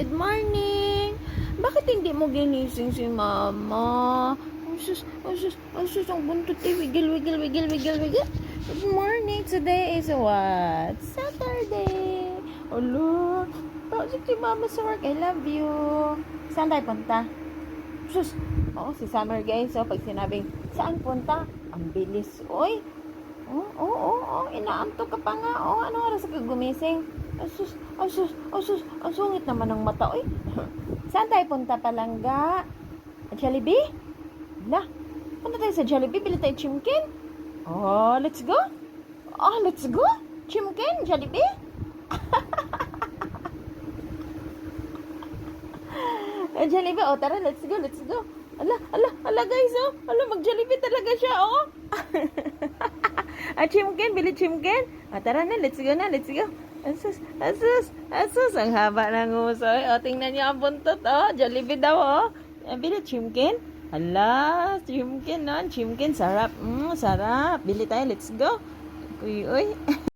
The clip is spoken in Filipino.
Good morning. Bakit hindi mo ginising si mama? Asus, asus, asus, ang buntot eh. Wiggle, wiggle, wiggle, wiggle, wiggle. Good morning. Today is what? Saturday. Alo, bakit si mama sa work? I love you. Saan tayo punta? Sus, oo, si Summer guys. So, pag sinabing, saan punta? Ang bilis. Oy, Oo, oo, oo, oo. Inaantok ka pa nga. Oo, ano oras ka gumising? Asus, asus, asus, ang sungit naman ng mata. Uy, saan tayo punta palangga? Jollibee? La, punta tayo sa Jollibee. Bili tayo chimkin. Oh, let's go. Oh, let's go. Chimkin, Jollibee. Eh, Jollibee, oh, tara, let's go, let's go. Ala, ala, ala guys, oh. Ala, mag-Jollibee talaga siya, oh. ah, chimkin, bili chimkin. Ah, tara na, let's go na, let's go. Asus, asus, asus, ang haba ng usoy. O, tingnan niyo ang buntot, oh. Jollibee daw, oh. Ah, bili chimkin. Hala, chimkin, no? Chimkin, sarap. Mm, sarap. Bili tayo, let's go. Uy, uy.